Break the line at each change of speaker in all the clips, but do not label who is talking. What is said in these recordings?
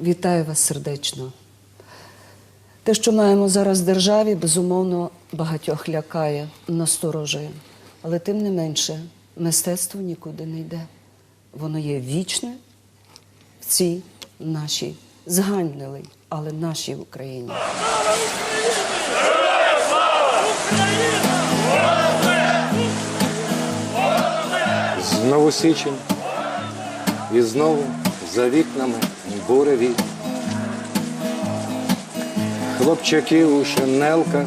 Вітаю вас сердечно. Те, що маємо зараз в державі, безумовно, багатьох лякає, насторожує. Але тим не менше, мистецтво нікуди не йде. Воно є вічне в цій нашій зганьбнилій, але нашій Україні.
Знову січень, і знову за вікнами буреві. Хлопчаки у шинелках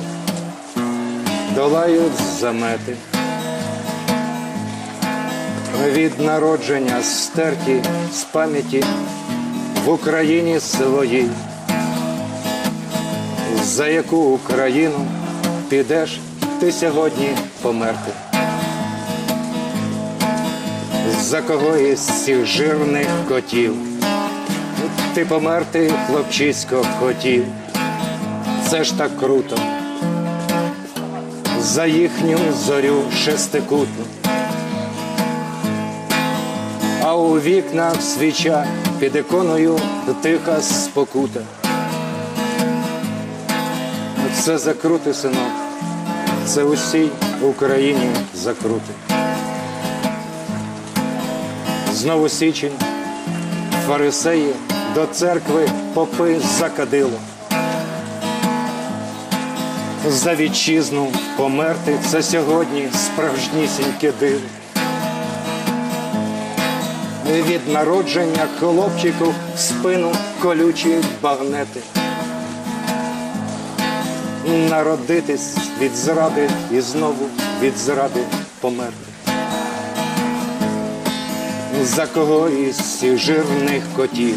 долають замети. Від народження стерті з пам'яті в Україні своїй. За яку Україну підеш ти сьогодні померти? За кого із цих жирних котів ти померти, хлопчисько, хотів. Це ж так круто. За їхню зорю шестикутну. А у вікнах свіча під іконою тиха спокута. Це закрути, синок, це усій Україні закрути. Знову січень, фарисеї до церкви попи закадило. За вітчизну померти це сьогодні справжнісіньке диво. Від народження хлопчику спину колючі багнети. Народитись від зради і знову від зради померти. За кого цих жирних котів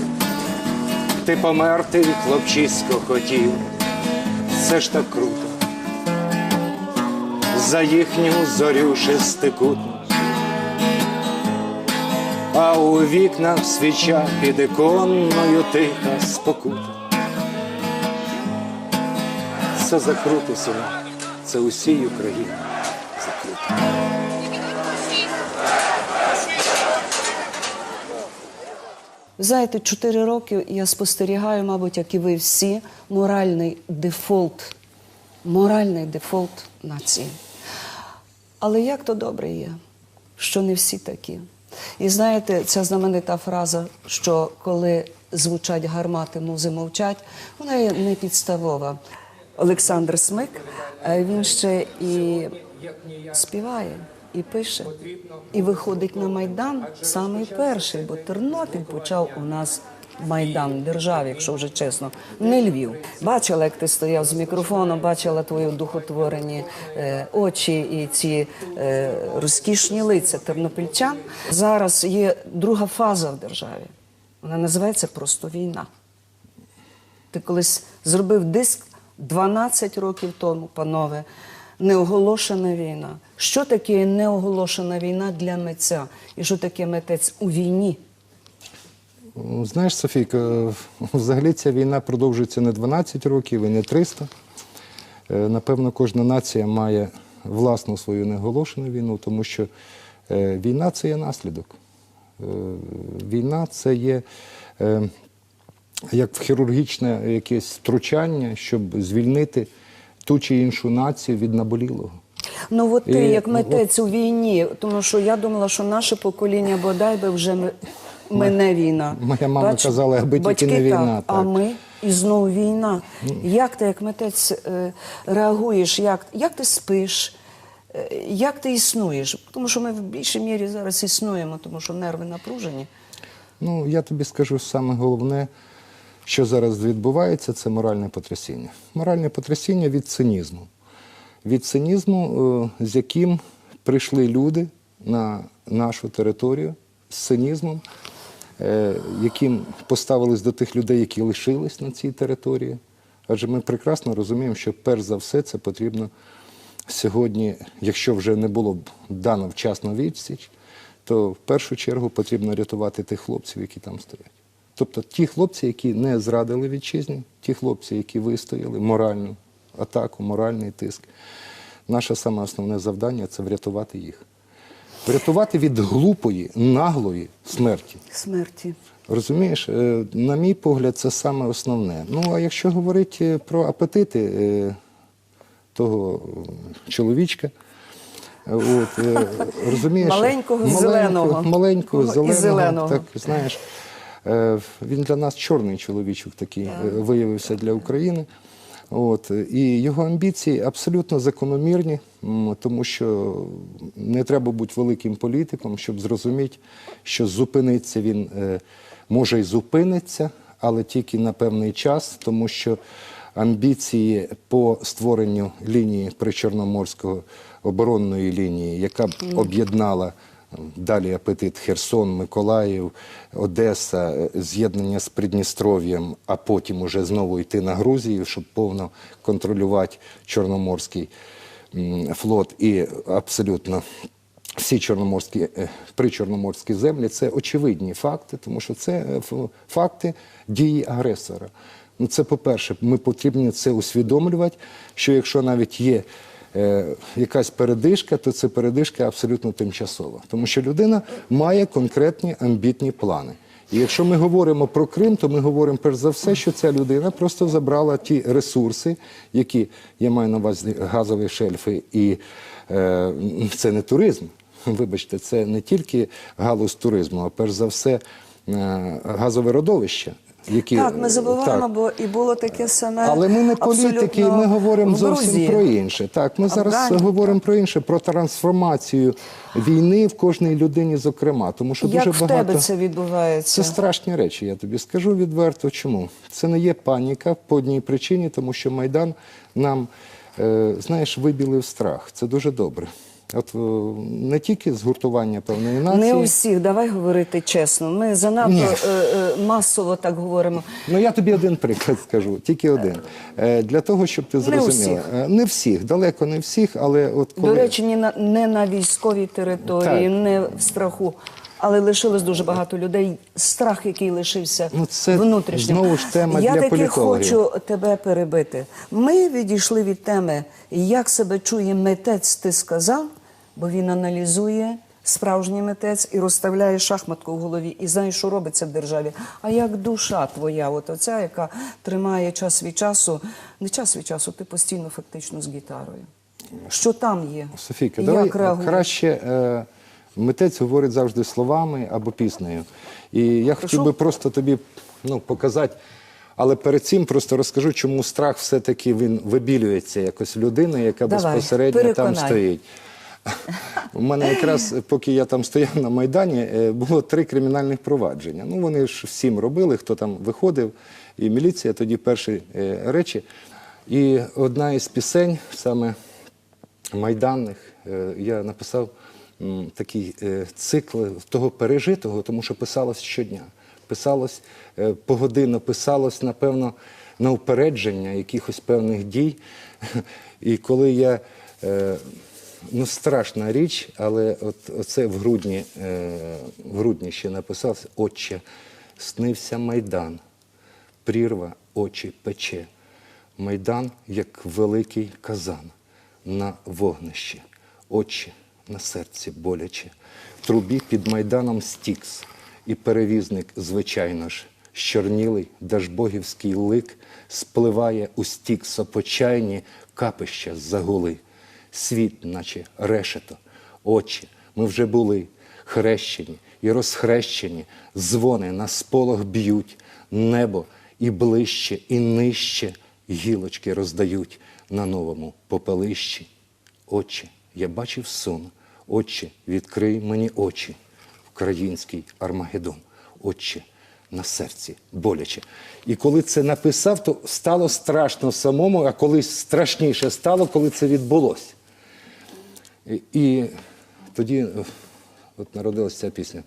ти померти, хлопчисько, хотів. Це ж так круто. За їхню зорю шестикутну. А у вікнах свіча під іконною тиха спокута. Це закрути села, це усій Україні
Знаєте, чотири роки я спостерігаю, мабуть, як і ви всі, моральний дефолт, моральний дефолт нації. Але як то добре є, що не всі такі. І знаєте, ця знаменита фраза, що коли звучать гармати, музи мовчать, вона є не підставова. Олександр Смик, е, він ще і співає, і пише, і виходить на Майдан самий перший, бо Тернопіль почав у нас Майдан державі, якщо вже чесно, не Львів. Бачила, як ти стояв з мікрофоном, бачила твої духотворені е, очі і ці е, розкішні лиця тернопільчан. Зараз є друга фаза в державі. Вона називається просто війна. Ти колись зробив диск 12 років тому, панове. Неоголошена війна. Що таке неоголошена війна для митця? І що таке митець у війні?
Знаєш, Софійка, взагалі ця війна продовжується не 12 років і не 300. Е, Напевно, кожна нація має власну свою неоголошену війну, тому що е, війна це є наслідок. Е, Війна це є як хірургічне якесь втручання, щоб звільнити ту чи іншу націю від наболілого.
Ну от ти
І,
як
ну,
митець у війні, тому що я думала, що наше покоління бодай би вже ми- мене війна.
моя мама казала, аби тільки
батьки
не війна,
Так, а ми і знову війна. Як ти як митець е, реагуєш? Як, як ти спиш? Е, Як ти існуєш? Тому що ми в більшій мірі зараз існуємо, тому що нерви напружені.
Ну, я тобі скажу саме головне, що зараз відбувається, це моральне потрясіння. Моральне потрясіння від цинізму. Від цинізму, е, з яким прийшли люди на нашу територію з цинізмом, е, яким поставились до тих людей, які лишились на цій території. Адже ми прекрасно розуміємо, що перш за все це потрібно сьогодні, якщо вже не було б дано вчасно відсіч, то в першу чергу потрібно рятувати тих хлопців, які там стоять. Тобто ті хлопці, які не зрадили вітчизні, ті хлопці, які вистояли моральну атаку, моральний тиск. Наше саме основне завдання це врятувати їх. Врятувати від глупої, наглої смерті.
Смерті.
Розумієш, Е, на мій погляд, це саме основне. Ну, а якщо говорити про апетити е, того е, чоловічка, е, от, е, розумієш,
Маленького, зеленого.
маленького, зеленого,
зеленого.
так, знаєш, е, він для нас чорний чоловічок такий е, виявився для України. От, і його амбіції абсолютно закономірні, тому що не треба бути великим політиком, щоб зрозуміти, що зупиниться він е, може й зупиниться, але тільки на певний час, тому що амбіції по створенню лінії причорноморського оборонної лінії, яка б об'єднала Далі апетит Херсон, Миколаїв, Одеса, е, з'єднання з Придністров'ям, а потім уже знову йти на Грузію, щоб повно контролювати Чорноморський флот і абсолютно всі чорноморські е, причорноморські землі це очевидні факти, тому що це е, факти дії агресора. Ну, це по-перше, ми потрібні це усвідомлювати, що якщо навіть є якась передишка, то це передишка абсолютно тимчасова. Тому що людина має конкретні амбітні плани. І якщо ми говоримо про Крим, то ми говоримо перш за все, що ця людина просто забрала ті ресурси, які я маю на увазі газові шельфи, і е, це не туризм. Вибачте, це не тільки галузь туризму, а перш за все е, газове родовище. Які,
Так, ми забуваємо,
так.
бо і було таке саме.
Але ми не політики, ми говоримо зовсім про інше. Так, ми зараз
Афгані,
говоримо про інше, про трансформацію війни в кожній людині, зокрема. Тому що
Як
дуже
в
багато
тебе це відбувається?
це страшні речі. Я тобі скажу відверто. Чому це не є паніка по одній причині, тому що майдан нам е, знаєш вибілив страх. Це дуже добре. От е, не тільки згуртування певної нації.
Не усіх, давай говорити чесно. Ми занадто е, е, масово так говоримо.
Ну я тобі один приклад скажу, тільки один. Е, для того, щоб ти зрозуміла.
усіх.
Е, Не всіх, далеко не всіх, але от коли
До речі, ні на, не на військовій території,
Так.
не в страху. Але лишилось дуже багато людей. Страх, який лишився
Ну, це
внутрішнім.
знову ж тема
Я
для
таки
політологів.
хочу тебе перебити. Ми відійшли від теми, як себе чує митець, ти сказав, бо він аналізує справжній митець і розставляє шахматку в голові, і знає, що робиться в державі. А як душа твоя, от оця, яка тримає час від часу, не час від часу, ти постійно фактично з гітарою. Що там є?
Софійка,
І
давай
як реагуєш?
краще е, митець говорить завжди словами або піснею. І я хотів би просто тобі ну, показати. Але перед цим просто розкажу, чому страх все-таки він вибілюється якось в людини, яка
Давай,
безпосередньо там стоїть. У мене якраз, поки я там стояв на Майдані, е, було три кримінальних провадження. Ну, вони ж всім робили, хто там виходив, і міліція тоді перші е, речі. І одна із пісень, саме майданних, е, я написав такий цикл того пережитого, тому що писалось щодня. Писалось погодинно, писалось, напевно, на упередження якихось певних дій. І коли я, ну страшна річ, але от оце в грудні, е, в грудні ще написав, Отче, снився Майдан, прірва очі пече. Майдан, як великий казан на вогнищі, очі на серці боляче. Трубі під майданом стікс, і перевізник, звичайно ж, щорнілий дажбогівський лик спливає у стікса почайні капища загули. Світ, наче решето, очі, ми вже були хрещені і розхрещені, дзвони на сполох б'ють, небо і ближче, і нижче гілочки роздають на новому попелищі. Отче, я бачив сон, Отче, відкрий мені очі, український Армагеддон, Отче, на серці боляче. І коли це написав, то стало страшно самому, а коли страшніше стало, коли це відбулося. І, тоді е, от народилася ця пісня.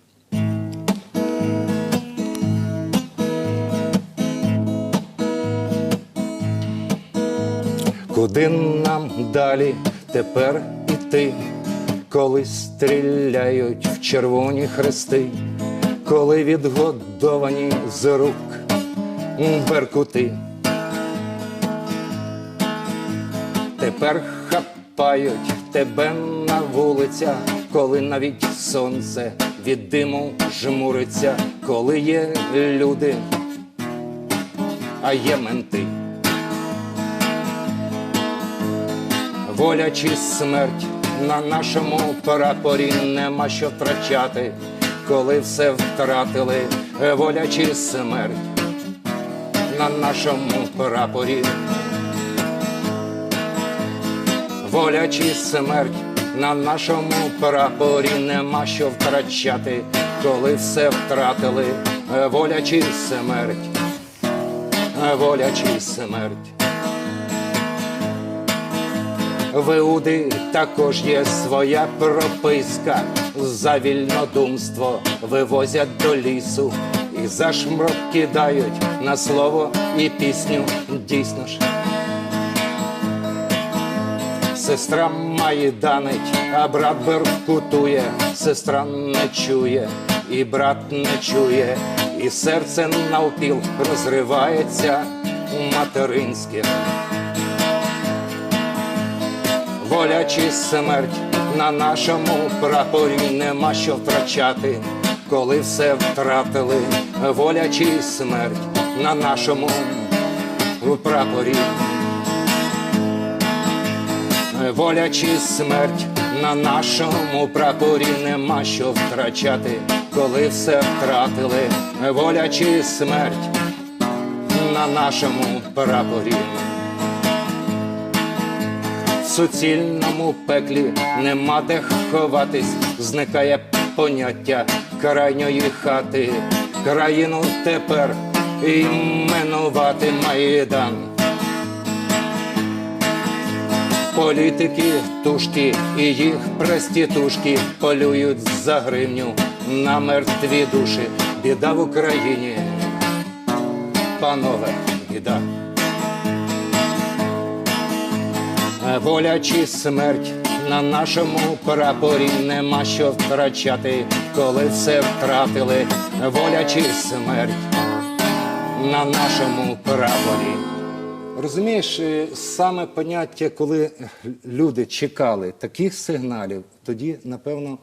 Куди нам далі тепер іти, коли стріляють в червоні хрести, коли відгодовані з рук беркути. Тепер хапають тебе на вулицях, коли навіть сонце від диму жмуриться, коли є люди, а є менти. Воля чи смерть на нашому прапорі нема що втрачати, коли все втратили, воля чи смерть на нашому прапорі. Воля чи смерть на нашому прапорі нема що втрачати, коли все втратили, воля чи смерть, воля чи смерть. В Іуди також є своя прописка. За вільнодумство вивозять до лісу і за шмрок кидають на слово і пісню. Дійсно ж. Сестра майданить, а брат беркутує, сестра не чує, і брат не чує, і серце навпіл розривається у материнське. Воля чи смерть на нашому прапорі нема що втрачати, коли все втратили, воля чи смерть на нашому прапорі. Воля чи смерть на нашому прапорі нема що втрачати, коли все втратили, воля чи смерть на нашому прапорі. В суцільному пеклі нема де ховатись, зникає поняття крайньої хати, країну тепер іменувати Майдан. Політики тушки і їх проститушки полюють за гривню на мертві душі. Біда в Україні, панове, біда. Воля чи смерть на нашому прапорі нема що втрачати, коли все втратили. Воля чи смерть на нашому прапорі. Розумієш, е, саме поняття, коли люди чекали таких сигналів, тоді, напевно,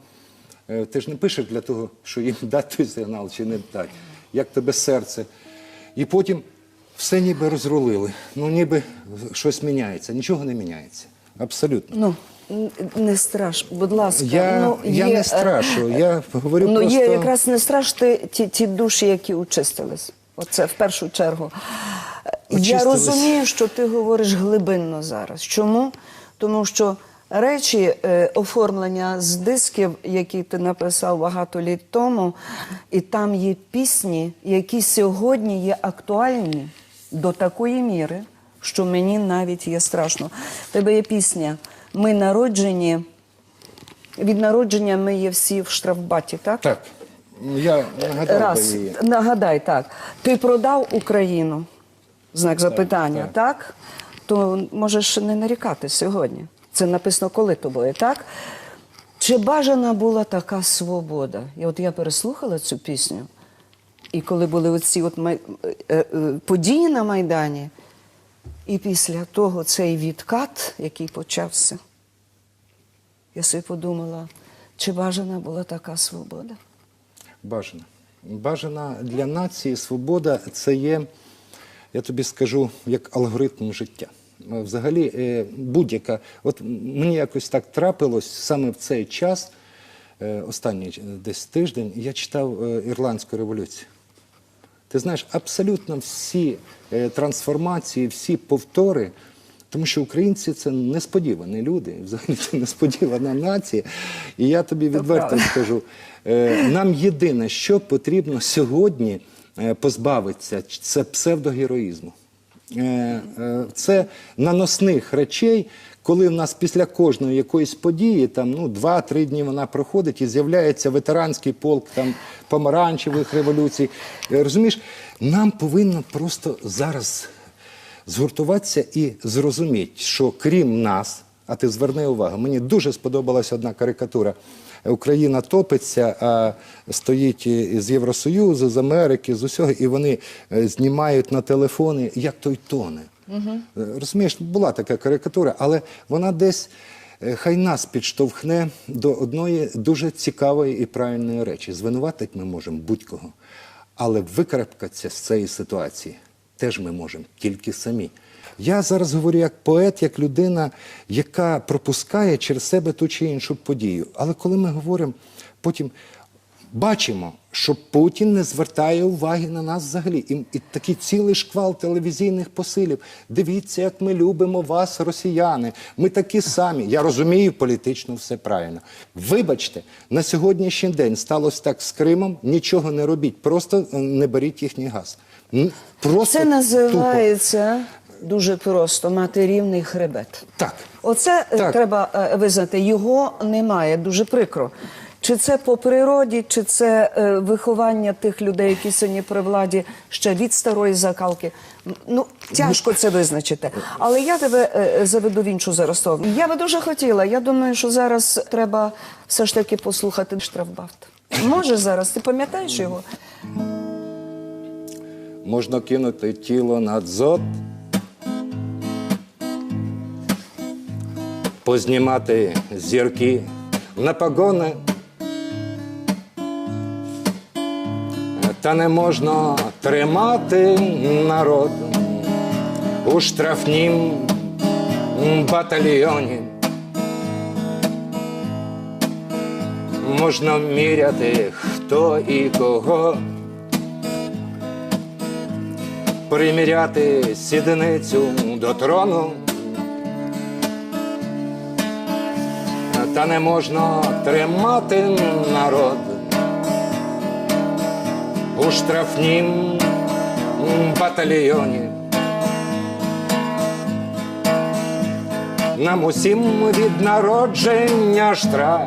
е, ти ж не пишеш для того, що їм дати той сигнал чи не дати, як тебе серце. І потім все ніби розрулили, ну ніби щось міняється. Нічого не міняється. Абсолютно.
Ну, не страш, будь ласка.
Я,
ну,
я
є,
не
е,
страшу, я говорю
Ну,
просто...
є якраз не страш ті, ті душі, які очистились. Оце в першу чергу. Я розумію, що ти говориш глибинно зараз. Чому? Тому що речі е, оформлення з дисків, які ти написав багато літ тому, і там є пісні, які сьогодні є актуальні до такої міри, що мені навіть є страшно. В тебе є пісня Ми народжені. Від народження ми є всі в штрафбаті, так?
Так, я нагадав
Раз,
би її.
нагадай, так. Ти продав Україну, знак запитання,
так.
так. То можеш не нарікати сьогодні. Це написано коли тобою, так? Чи бажана була така свобода? І от я переслухала цю пісню, і коли були оці от май... е, е, події на Майдані, і після того цей відкат, який почався, я собі подумала, чи бажана була така свобода?
Бажана. Бажана для нації свобода це є, я тобі скажу, як алгоритм життя. Взагалі, е, будь-яка, от мені якось так трапилось саме в цей час, е, останній десь тиждень, я читав е, Ірландську революцію. Ти знаєш, абсолютно всі трансформації, всі повтори, тому що українці це несподівані люди, взагалі це несподівана нація. І я тобі відверто скажу: е, нам єдине, що потрібно сьогодні е, позбавитися, це псевдогероїзму. Е, Це наносних речей, коли в нас після кожної якоїсь події, там ну два-три дні вона проходить і з'являється ветеранський полк там помаранчевих революцій. Розумієш, нам повинно просто зараз згуртуватися і зрозуміти, що крім нас, а ти зверни увагу, мені дуже сподобалася одна карикатура. Україна топиться, а стоїть з Євросоюзу, з Америки, з усього, і вони е, знімають на телефони, як той тоне. Е, Розумієш, була така карикатура, але вона десь е, хай нас підштовхне до одної дуже цікавої і правильної речі. Звинуватити ми можемо будь-кого, але викарабкатися з цієї ситуації теж ми можемо тільки самі. Я зараз говорю як поет, як людина, яка пропускає через себе ту чи іншу подію. Але коли ми говоримо, потім бачимо, що Путін не звертає уваги на нас взагалі. І, і такий цілий шквал телевізійних посилів. Дивіться, як ми любимо вас, росіяни. Ми такі самі. Я розумію політично все правильно. Вибачте, на сьогоднішній день сталося так з Кримом. Нічого не робіть, просто е, не беріть їхній газ. Просто
Це називається дуже просто мати рівний хребет.
Так.
Оце е,
Так.
треба е, визнати. Його немає дуже прикро. Чи це по природі, чи це е, виховання тих людей, які сьогодні при владі ще від старої закалки? Ну тяжко це визначити. Але я тебе е, заведу в іншу зараз. Я би дуже хотіла. Я думаю, що зараз треба все ж таки послухати штрафбат. Може зараз? Ти пам'ятаєш його?
Можна кинути тіло на дзот, познімати зірки на погони. Та не можна тримати народ у штрафнім батальйоні. Можна міряти, хто і кого. Приміряти сідницю до трону. Та не можна тримати народ у штрафнім батальйоні. Нам усім від народження штраф.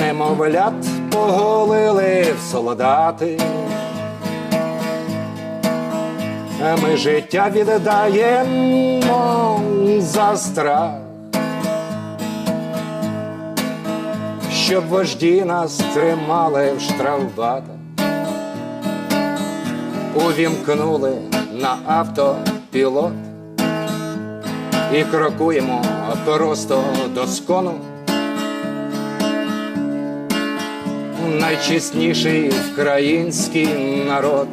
Немовлят поголили солдати. Ми життя віддаємо за страх, щоб вожді нас тримали в штрафбатах, увімкнули на автопілот. І крокуємо просто до скону. найчесніший український народ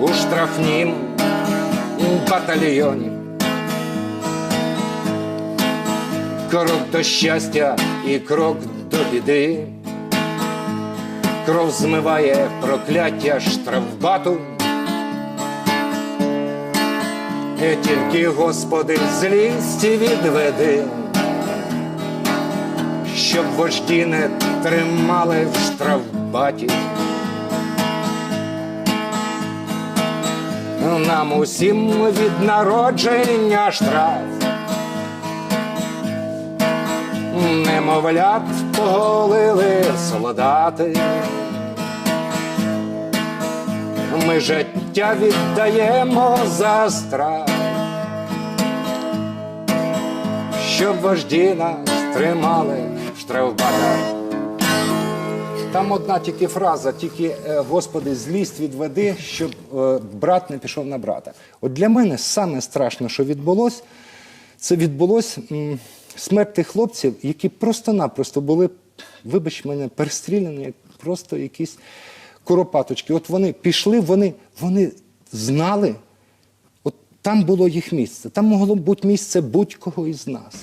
у штрафнім батальйоні. Крок до щастя і крок до біди. Кров змиває прокляття штрафбату. І тільки Господи злісті відведи щоб вожді не тримали в штрафбаті. Нам усім від народження штраф. Немовлят поголили солдати. Ми життя віддаємо за страх, щоб вожді нас тримали в штрафбатах. Там одна тільки фраза, тільки е, Господи, злість відведи, щоб е, брат не пішов на брата. От для мене саме страшне, що відбулося, це відбулось смерть тих хлопців, які просто-напросто були, вибач мене, перестріляні, як просто якісь куропаточки. От вони пішли, вони, вони знали, там було їх місце. Там могло бути місце будь-кого із нас.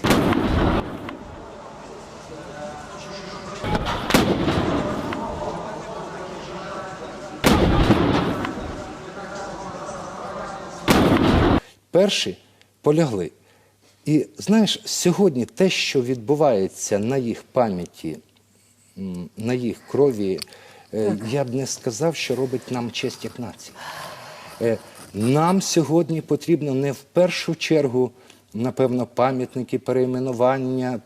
Перші полягли. І знаєш, сьогодні те, що відбувається на їх пам'яті, на їх крові, так. я б не сказав, що робить нам честь як нації. Е, Нам сьогодні потрібно не в першу чергу, напевно, пам'ятники, перейменування,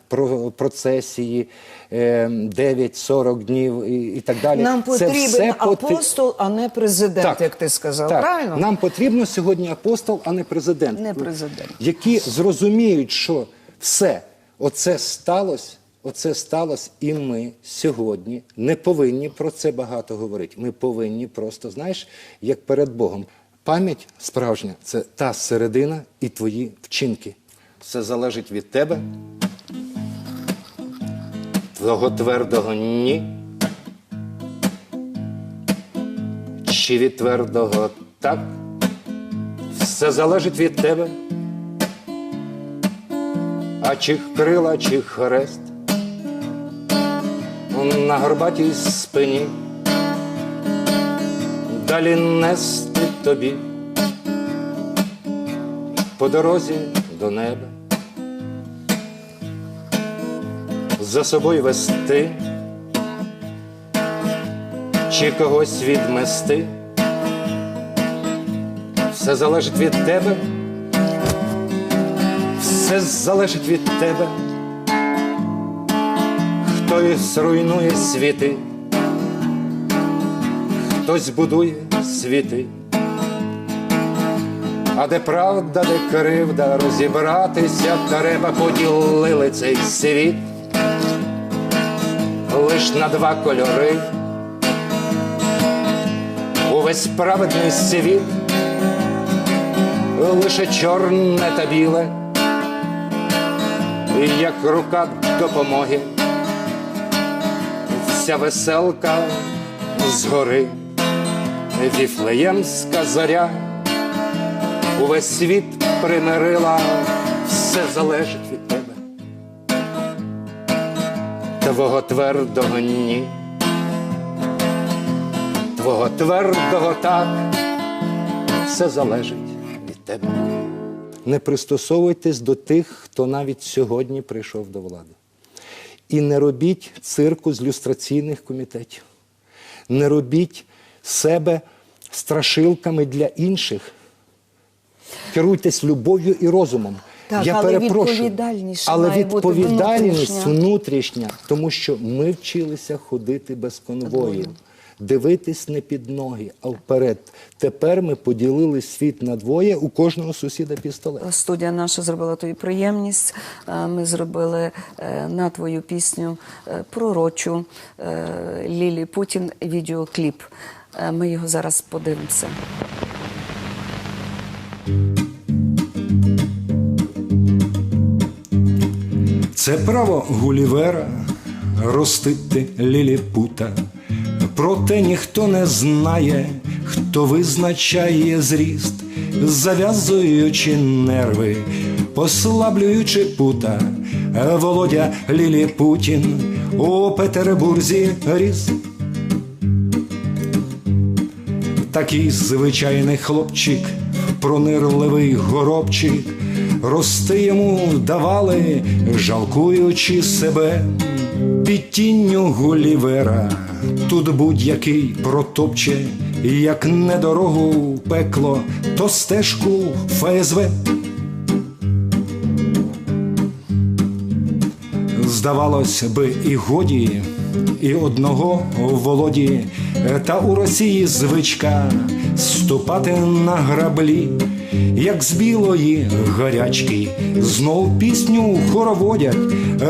процесії, е, 9-40 днів і, так далі.
Нам
Це все
потрібен
поти-
апостол, а не президент, як ти сказав.
так.
Правильно?
Нам потрібно сьогодні апостол, а не президент.
Не президент.
Які зрозуміють, що все, оце сталося, оце сталося, і ми сьогодні не повинні про це багато говорити. Ми повинні просто, знаєш, як перед Богом. Пам'ять справжня це та середина і твої вчинки. Все залежить від тебе, твого твердого ні. Чи від твердого так. Все залежить від тебе. А чи крила, чи хрест на горбатій спині далі нести тобі. По дорозі до неба, за собою вести, чи когось відмести, все залежить від тебе, все залежить від тебе. Хтось руйнує світи, хтось будує світи, а де правда, де кривда, розібратися треба, поділили цей світ. Лиш на два кольори. Увесь праведний світ, лише чорне та біле, як рука допомоги. Вся веселка згори, віфлеємська зоря, увесь світ примирила, все залежить від тебе, твого твердого ні, твого твердого так, все залежить від тебе. Не пристосовуйтесь до тих, хто навіть сьогодні прийшов до влади. І не робіть цирку з люстраційних комітетів. Не робіть себе страшилками для інших. Керуйтесь любов'ю і розумом.
Так,
Я
але
перепрошую,
відповідальність
але
має бути
відповідальність
внутрішня.
внутрішня, тому що ми вчилися ходити без конвою, дивитись не під ноги, а вперед. Тепер ми поділили світ на двоє, у кожного сусіда пістолет.
Студія наша зробила тобі приємність. Е, Ми зробили е, на твою пісню е, пророчу е, Лілі Путін відеокліп. Е, Ми його зараз подивимося.
Це право Гулівера ростити ліліпута. Проте ніхто не знає, хто визначає зріст, зав'язуючи нерви, послаблюючи пута. Володя Ліліпутін у Петербурзі ріс. Такий звичайний хлопчик, пронирливий горобчик, рости йому давали, жалкуючи себе, під тінню Гулівера, тут будь-який протопче, як не дорогу пекло, то стежку ФСВ. Здавалось би, і годі, і одного володі, та у Росії звичка ступати на граблі, як з білої гарячки, знов пісню хороводять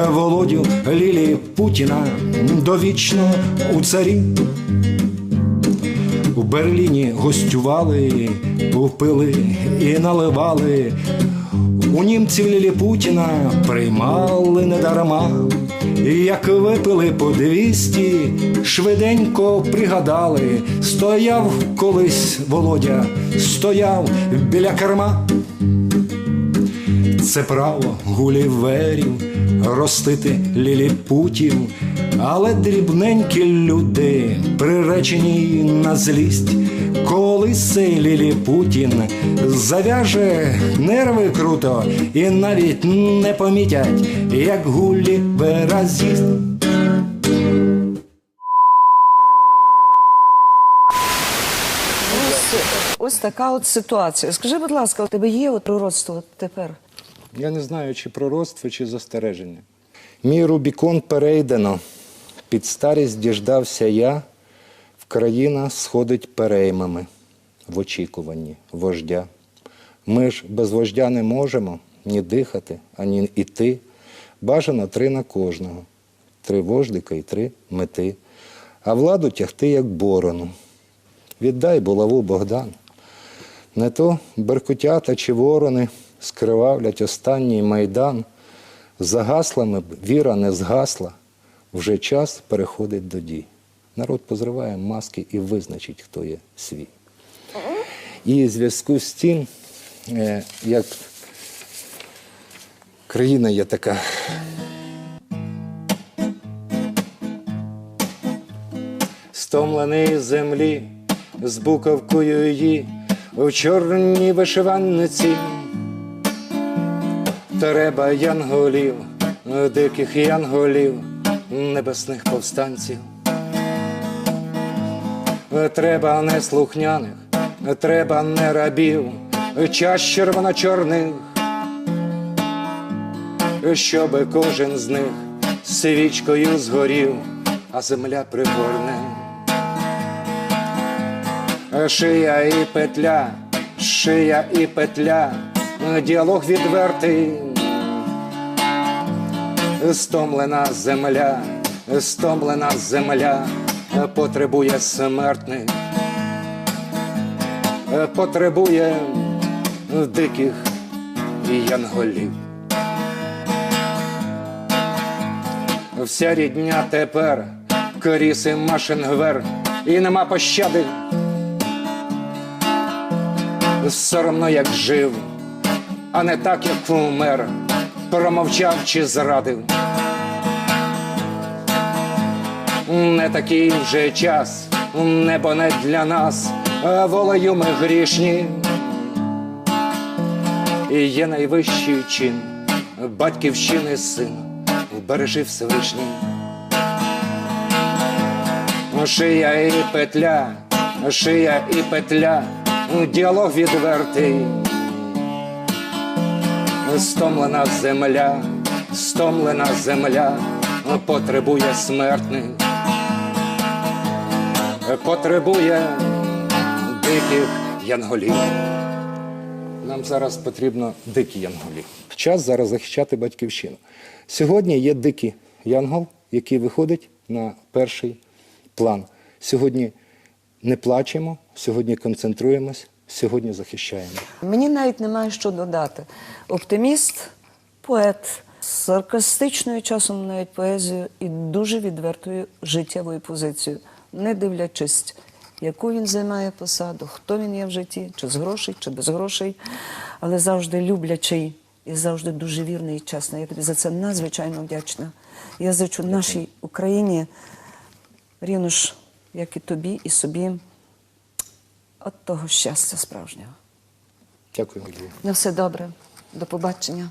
Володю Лілі Путіна довічно у царі. У Берліні гостювали, пили і наливали. У німців Лілі Путіна приймали недарма. І Як випили по двісті, швиденько пригадали, стояв колись Володя, стояв біля керма. Це право гуліверів ростити ліліпутів, але дрібненькі люди приречені на злість, цей ліліпутін зав'яже нерви круто і навіть не помітять, як гулівера з'їсть.
Ось, ось така от ситуація. Скажи, будь ласка, у тебе є от пророцтво тепер?
Я не знаю, чи пророцтво, чи застереження. Мій Рубікон перейдено. Під старість діждався я, в країна сходить переймами в очікуванні вождя. Ми ж без вождя не можемо ні дихати, ані іти. Бажано три на кожного. Три вождика і три мети. А владу тягти, як борону. Віддай булаву Богдан. Не то беркутята чи ворони скривавлять останній майдан. За гаслами віра не згасла, вже час переходить до дій. Народ позриває маски і визначить, хто є свій. І в зв'язку з тим, е, як країна є така стомлений землі, з буковкою її у чорній вишиванниці. Треба янголів, диких янголів, небесних повстанців. Треба треба не рабів, час червоно-чорних, щоби кожен з них свічкою згорів, а земля пригорне. Шия і петля, шия і петля, діалог відвертий. Стомлена земля, стомлена земля потребує смертних, потребує диких янголів. Вся рідня тепер коріси машингвер, і нема пощади. Соромно, як жив, а не так, як вмер, промовчав чи зрадив. Не такий вже час, небо не для нас, волею ми грішні. І є найвищий чин батьківщини син, бережи Всевишній. Шия і петля, шия і петля, діалог відвертий. Стомлена земля, стомлена земля потребує смертних, потребує диких янголів. Нам зараз потрібно дикі янголі. Час зараз захищати батьківщину. Сьогодні є дикий янгол, який виходить на перший план. Сьогодні не плачемо, сьогодні концентруємось, сьогодні захищаємо.
Мені навіть немає що додати. Оптиміст, поет з саркастичною часом навіть поезією і дуже відвертою життєвою позицією, не дивлячись, яку він займає посаду, хто він є в житті, чи з грошей, чи без грошей, але завжди люблячий і завжди дуже вірний і чесний. Я тобі за це надзвичайно вдячна. Я зачу нашій Україні рівно як і тобі, і собі от того щастя справжнього.
Дякую, Надія.
На все добре, до побачення.